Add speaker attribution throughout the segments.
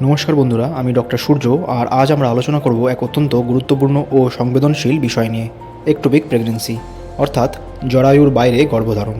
Speaker 1: নমস্কার বন্ধুরা, আমি ডক্টর সূর্য আর আজ আমরা আলোচনা করব এক অত্যন্ত গুরুত্বপূর্ণ ও সংবেদনশীল বিষয় নিয়ে একটোপিক প্রেগনেন্সি অর্থাৎ জরায়ুর বাইরে গর্ভধারণ।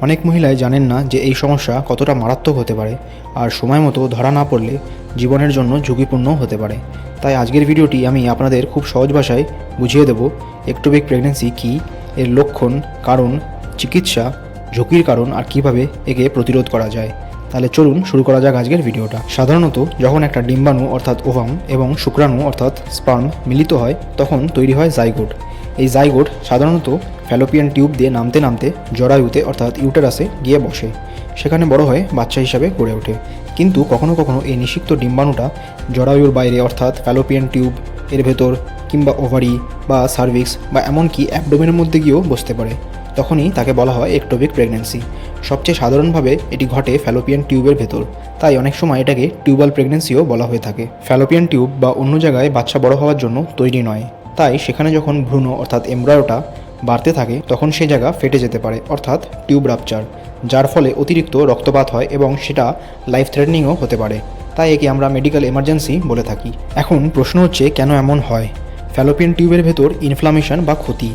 Speaker 1: অনেক মহিলাই জানেন না যে এই সমস্যা কতটা মারাত্মক হতে পারে আর সময় মতো ধরা না পড়লে জীবনের জন্য ঝুঁকিপূর্ণ হতে পারে। তাই আজকের ভিডিওটি আমি আপনাদের খুব সহজ ভাষায় বুঝিয়ে দেব একটোপিক প্রেগনেন্সি কী, এর লক্ষণ, কারণ, চিকিৎসা, ঝুঁকির কারণ আর কীভাবে একে প্রতিরোধ করা যায়। তাহলে চলুন শুরু করা যাক আজকের ভিডিওটা। সাধারণত যখন একটা ডিম্বাণু অর্থাৎ ওভাম এবং শুক্রাণু অর্থাৎ স্পার্ম মিলিত হয়, তখন তৈরি হয় জাইগোট। এই জাইগোট সাধারণত ফ্যালোপিয়ান টিউব দিয়ে নামতে নামতে জরায়ুতে অর্থাৎ ইউটারাসে গিয়ে বসে। সেখানে বড় হয়ে বাচ্চা হিসাবে গড়ে ওঠে। কিন্তু কখনো কখনো এই নিষিক্ত ডিম্বাণুটা জরায়ুর বাইরে অর্থাৎ ফ্যালোপিয়ান টিউব, এর ভেতর কিংবা ওভারি বা সার্ভিক্স বা এমনকি অ্যাবডোমেনের মধ্যে গিয়েও বসতে পারে। তখনই তাকে বলা হয় একটোপিক প্রেগনেন্সি সবচেয়ে সাধারণভাবে এটি ঘটে ফ্যালোপিয়ান টিউবের ভেতর, তাই অনেক সময় এটাকে টিউবাল প্রেগনেন্সিও বলা হয়ে থাকে। ফ্যালোপিয়ান টিউব বা অন্য জায়গায় বাচ্চা বড় হওয়ার জন্য তৈরি নয়। তাই সেখানে যখন ভ্রূণ অর্থাৎ এমব্রায়োটা বাড়তে থাকে, তখন সেই জায়গা ফেটে যেতে পারে, অর্থাৎ টিউব রাপচার যার ফলে অতিরিক্ত রক্তপাত হয় এবং সেটা লাইফ থ্রেটনিংও হতে পারে। তাই একে আমরা মেডিকেল এমার্জেন্সি বলে থাকি। এখন প্রশ্ন হচ্ছে, কেন এমন হয়? ফ্যালোপিয়ান টিউবের ভেতর ইনফ্লামেশন বা ক্ষতি?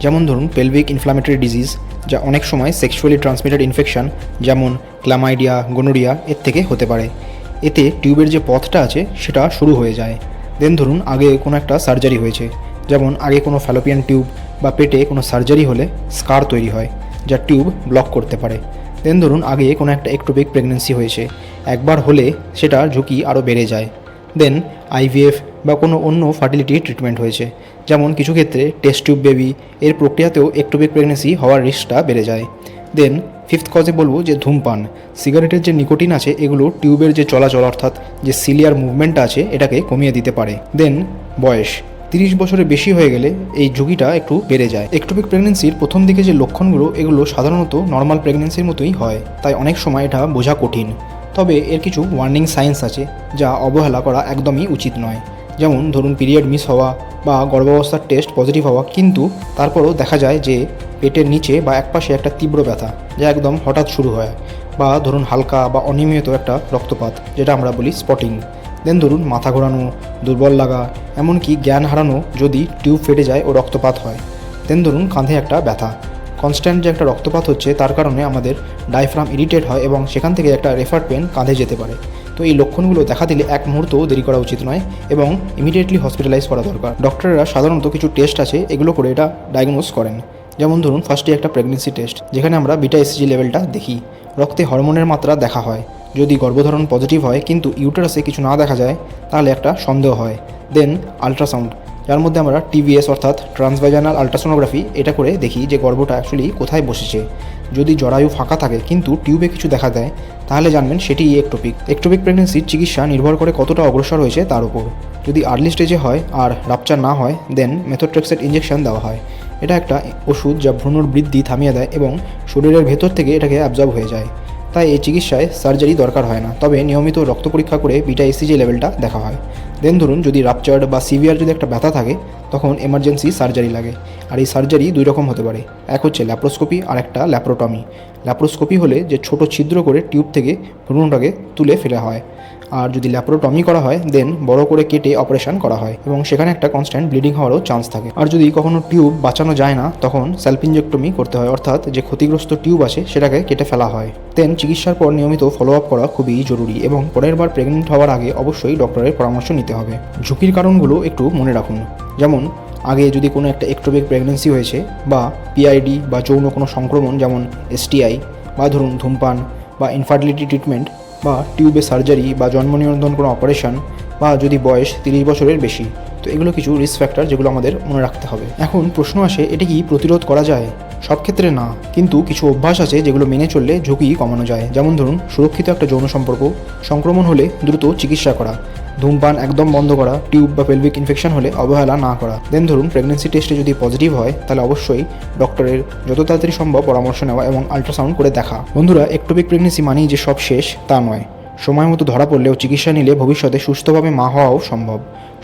Speaker 1: যেমন ধরুন পেলভিক ইনফ্লামেটরি ডিজিজ যা অনেক সময় সেক্সুয়ালি ট্রান্সমিটেড ইনফেকশন যেমন ক্লামাইডিয়া গোনোরিয়া এর থেকে হতে পারে। এতে টিউবের যে পথটা আছে, সেটা শুরু হয়ে যায়। দেন ধরুন, আগে কোনো একটা সার্জারি হয়েছে। যেমন আগে কোনো ফ্যালোপিয়ান টিউব বা পেটে কোনো সার্জারি হলে স্কার তৈরি হয়, যা টিউব ব্লক করতে পারে। দেন ধরুন, আগে কোনো একটা একটোপিক প্রেগনেন্সি হয়েছে। একবার হলে সেটা ঝুঁকি আরও বেড়ে যায়। দেন আইভিএফ বা কোনো অন্য ফার্টিলিটি ট্রিটমেন্ট হয়েছে। যেমন কিছু ক্ষেত্রে টেস্ট টিউব বেবি, এর প্রক্রিয়াতেও একটোপিক প্রেগনেন্সি হওয়ার রিস্কটা বেড়ে যায়। দেন, ফিফথ কজে বলব যে ধূমপান। সিগারেটের যে নিকোটিন আছে, এগুলো টিউবের যে চলাচল অর্থাৎ যে সিলিয়ার মুভমেন্টটা আছে, এটাকে কমিয়ে দিতে পারে। দেন, বয়স। তিরিশ বছরের বেশি হয়ে গেলে এই ঝুঁকিটা একটু বেড়ে যায়। একটোপিক প্রেগনেন্সির প্রথম দিকে যে লক্ষণগুলো, এগুলো সাধারণত নর্মাল প্রেগনেন্সির মতোই হয়। তাই অনেক সময় এটা বোঝা কঠিন। তবে এর কিছু ওয়ার্নিং সাইন্স আছে যা অবহেলা করা একদমই উচিত নয়। যেমন ধরুন পিরিয়ড মিস হওয়া বা গর্ভাবস্থার টেস্ট পজিটিভ হওয়া, কিন্তু তারপরও দেখা যায় যে পেটের নিচে বা একপাশে একটা তীব্র ব্যথা, যা একদম হঠাৎ শুরু হয়। বা ধরুন হালকা বা অনিয়মিত একটা রক্তপাত, যেটা আমরা বলি স্পটিং দেন ধরুন মাথা ঘোরানো, দুর্বল লাগা, এমনকি জ্ঞান হারানো যদি টিউব ফেটে যায় ও রক্তপাত হয়। দেন ধরুন কাঁধে একটা ব্যথা। কনস্ট্যান্ট যে একটা রক্তপাত হচ্ছে, তার কারণে আমাদের ডাইফ্রাম ইরিটেট হয় এবং সেখান থেকে একটা রেফার পেন কাঁধে যেতে পারে। তো এই লক্ষণগুলো দেখা দিলে এক মুহূর্তও দেরি করা উচিত নয় এবং ইমিডিয়েটলি হসপিটালাইজ করা দরকার। ডক্টররা সাধারণত কিছু টেস্ট আছে, এগুলো করে এটা ডায়াগনোস করেন। যেমন ধরুন ফার্স্টে একটা প্রেগনেন্সি টেস্ট যেখানে আমরা বিটা এসজি লেভেলটা দেখি। রক্তে হরমোনের মাত্রা দেখা হয়। যদি গর্ভধারণ পজিটিভ হয়, কিন্তু ইউটারাসে কিছু না দেখা যায়, তাহলে একটা সন্দেহ হয়। দেন আলট্রাসাউন্ড যার মধ্যে আমরা টিভিএস অর্থাৎ ট্রান্সভাইজানাল আলট্রাসোনোগ্রাফি এটা করে দেখি যে গর্ভটা অ্যাকচুয়ালি কোথায় বসেছে। যদি জরায়ু ফাঁকা থাকে কিন্তু টিউবে কিছু দেখা দেয়, তাহলে জানবেন সেটি একটোপিক একটোপিক প্রেগনেন্সির চিকিৎসা নির্ভর করে কতটা অগ্রসর হয়েছে তার উপর। যদি আর্লি স্টেজে হয় আর রাপচার না হয় দেন মেথোট্রেক্সেট ইঞ্জেকশন দেওয়া হয়। এটা একটা ওষুধ যা ভ্রূণর বৃদ্ধি থামিয়ে দেয় এবং শরীরের ভেতর থেকে এটাকে অ্যাবজর্ব হয়ে যায়। তাই এই চিকিৎসায় সার্জারি দরকার হয় না। তবে নিয়মিত রক্ত পরীক্ষা করে বিটা এসিজি লেভেলটা দেখা হয়। দেন ধরুন যদি রাপচার্ড বা সিভিয়ার যদি একটা ব্যথা থাকে, তখন এমার্জেন্সি সার্জারি লাগে। আর এই সার্জারি দুই রকম হতে পারে। এক হচ্ছে ল্যাপ্রোস্কোপি আর একটা ল্যাপ্রোটমি। ল্যাপ্রোস্কোপি হলে যে ছোট ছিদ্র করে টিউব থেকে ভ্রূণটাকে তুলে ফেলা হয়। আর যদি ল্যাপ্রোটমি করা হয় দেন বড় করে কেটে অপারেশন করা হয় এবং সেখানে একটা কনস্ট্যান্ট ব্লিডিং হওয়ারও চান্স থাকে। আর যদি কখনো টিউব বাঁচানো যায় না, তখন স্যালপিনজেক্টমি করতে হয়, অর্থাৎ যে ক্ষতিগ্রস্ত টিউব আছে, সেটাকে কেটে ফেলা হয়। দেন চিকিৎসার পর নিয়মিত ফলো আপ করা খুবই জরুরি এবং পরের বার প্রেগনেন্ট হওয়ার আগে অবশ্যই ডক্টরের পরামর্শ নিতে হবে। ঝুঁকির কারণগুলো একটু মনে রাখুন। যেমন, আগে যদি কোনো একটা একটোপিক প্রেগনেন্সি হয়েছে বা পিআইডি বা যৌন কোনো সংক্রমণ, যেমন এসটিআই বা ধরুন ধূমপান বা ইনফার্টিলিটি ট্রিটমেন্ট বা টিউবে সার্জারি বা জন্ম নিয়ন্ত্রণ কোনো অপারেশন বা যদি বয়স তিরিশ বছরের বেশি, তো এগুলো কিছু রিস্ক ফ্যাক্টর যেগুলো আমাদের মনে রাখতে হবে। এখন প্রশ্ন আসে, এটা কি প্রতিরোধ করা যায়? সব ক্ষেত্রে না, কিন্তু কিছু অভ্যাস আছে যেগুলো মেনে চললে ঝুঁকি কমানো যায়। যেমন ধরুন, সুরক্ষিত একটা যৌন সম্পর্ক, সংক্রমণ হলে দ্রুত চিকিৎসা করা, ধূমপান একদম বন্ধ করা, টিউব বা পেলভিক ইনফেকশন হলে অবহেলা না করা। দেন ধরুন প্রেগনেন্সি টেস্টে যদি পজিটিভ হয়, তাহলে অবশ্যই ডক্টরের যত তাড়াতাড়ি সম্ভব পরামর্শ নেওয়া এবং আল্ট্রাসাউন্ড করে দেখা। বন্ধুরা একটোপিক প্রেগনেন্সি মানেই যে সব শেষ, তা নয়। সময় মতো ধরা পড়লেও চিকিৎসা নিলে ভবিষ্যতে সুস্থভাবে মা হওয়াও সম্ভব।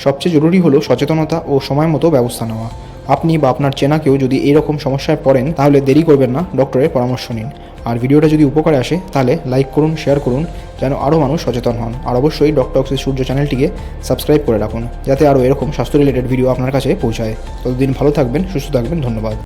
Speaker 1: সবচেয়ে জরুরি হলো সচেতনতা ও সময় মতো ব্যবস্থা নেওয়া। আপনি বা আপনার চেনা কেউ যদি এরকম সমস্যায় পড়েন, তাহলে দেরি করবেন না, ডক্টরের পরামর্শ নিন। আর ভিডিওটা যদি উপকারে আসে, তাহলে লাইক করুন, শেয়ার করুন, যেন আরও মানুষ সচেতন হন। আর অবশ্যই ডক্টর অক্সি সূর্য চ্যানেলটিকে সাবস্ক্রাইব করে রাখুন, যাতে আরও এরকম স্বাস্থ্য রিলেটেড ভিডিও আপনার কাছে পৌঁছায়। ততদিন ভালো থাকবেন, সুস্থ থাকবেন, ধন্যবাদ।